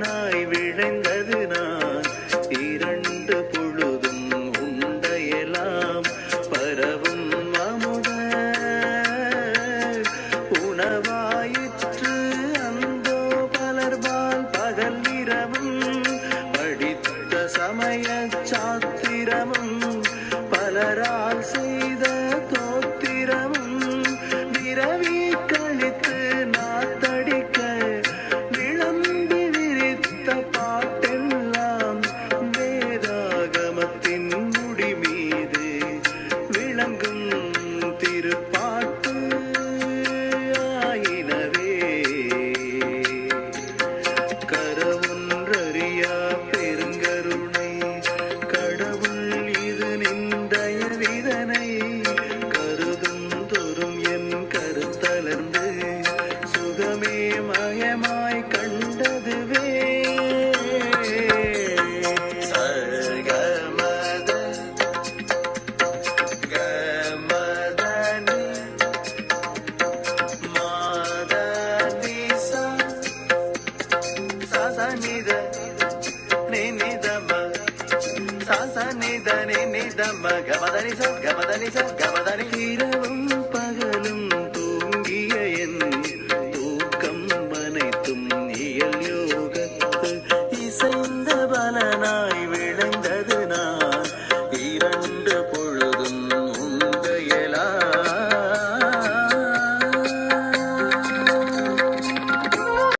மனிதனாய் விழைந்தது நான். இரண்டு பொழுதும் உண்டையலாம் பரவும் அமுத. உணவாயிற்று அந்தோ பலர்பால் பகல் இரவும் படித்த சமய சாத்திரமும் பலரால் செய் சாசனித நிதம கமதனி கமதனிச கமதனி இரவும் பகலும் தூங்கிய என் தூக்கம் அனைத்தும் இயல் யோகத்து இசைந்த பலனா?